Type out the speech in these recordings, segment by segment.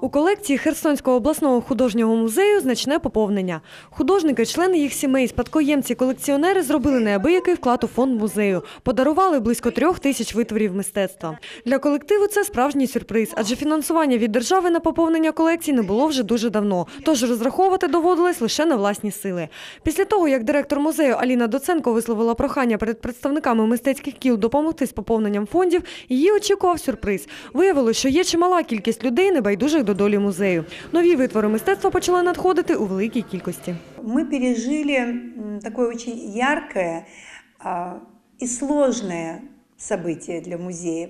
У колекції Херсонського обласного художнього музею значне поповнення. Художники, члени їх сімей, спадкоємці, колекціонери зробили неабиякий вклад у фонд музею. Подарували близько трьох тисяч витворів мистецтва. Для колективу це справжній сюрприз, адже фінансування від держави на поповнення колекцій не було вже дуже давно. Тож розраховувати доводилось лише на власні сили. Після того, як директор музею Аліна Доценко висловила прохання перед представниками мистецьких кіл допомогти з поповненням фондів, її очікував сюрприз. Виявилось, що є чимала кількість людей, небайдужих до долі музею. Нові витвори мистецтва почали надходити у великій кількості. Мы пережили м, такое очень яркое а, и сложное событие для музеев.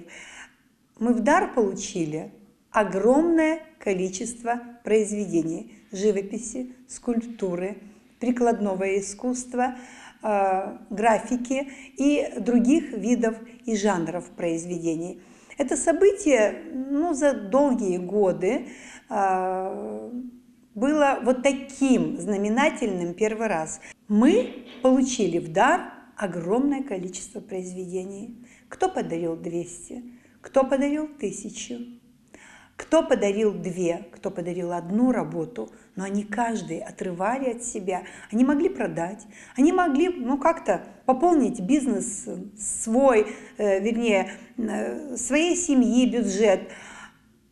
Мы в дар получили огромное количество произведений живописи, скульптуры, прикладного искусства, а, графики и других видов и жанров произведений. Это событие ну, за долгие годы а, было вот таким знаменательным первый раз. Мы получили в дар огромное количество произведений. Кто подарил 200, кто подарил тысячу, кто подарил две, кто подарил одну работу, но они каждый отрывали от себя. Они могли продать, они могли ну, как-то пополнить бизнес свой, э, вернее, э, своей семьи бюджет.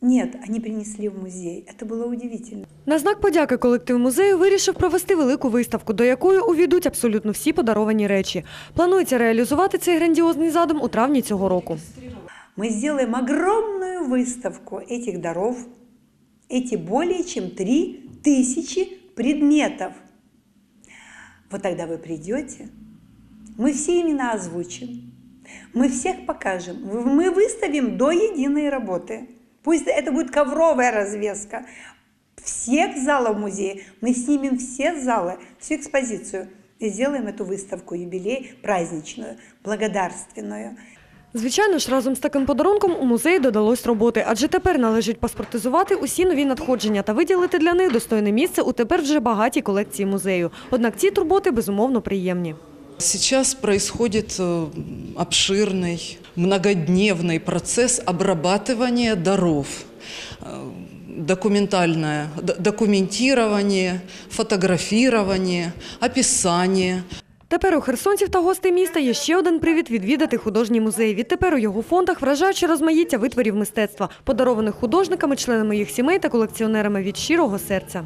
Нет, они принесли в музей. Это было удивительно. На знак подяки колектив музею вирішив провести велику виставку, до якої увійдуть абсолютно всі подаровані речі. Планується реалізувати цей грандіозний задум у травні цього року. Мы сделаем огромную выставку этих даров, эти более чем 3000 предметов. Вот тогда вы придете, мы все имена озвучим, мы всех покажем, мы выставим до единой работы. Пусть это будет ковровая развеска всех залов музея. Мы снимем все залы, всю экспозицию и сделаем эту выставку юбилей праздничную, благодарственную. Звичайно ж, разом з таким подарунком у музеї додалось роботи, адже тепер належить паспортизувати усі нові надходження та виділити для них достойне місце у тепер вже багатій колекції музею. Однак ці турботи безумовно приємні. Сейчас происходит э, обширный, многодневный процесс обрабатывания даров. Э, Документальное, д- документирование, фотографирование, описание. Тепер у херсонців та гостей міста є ще один привід відвідати художній музей. Відтепер у його фондах вражаюче розмаїття витворів мистецтва, подарованих художниками, членами їх сімей та колекціонерами від щирого серця.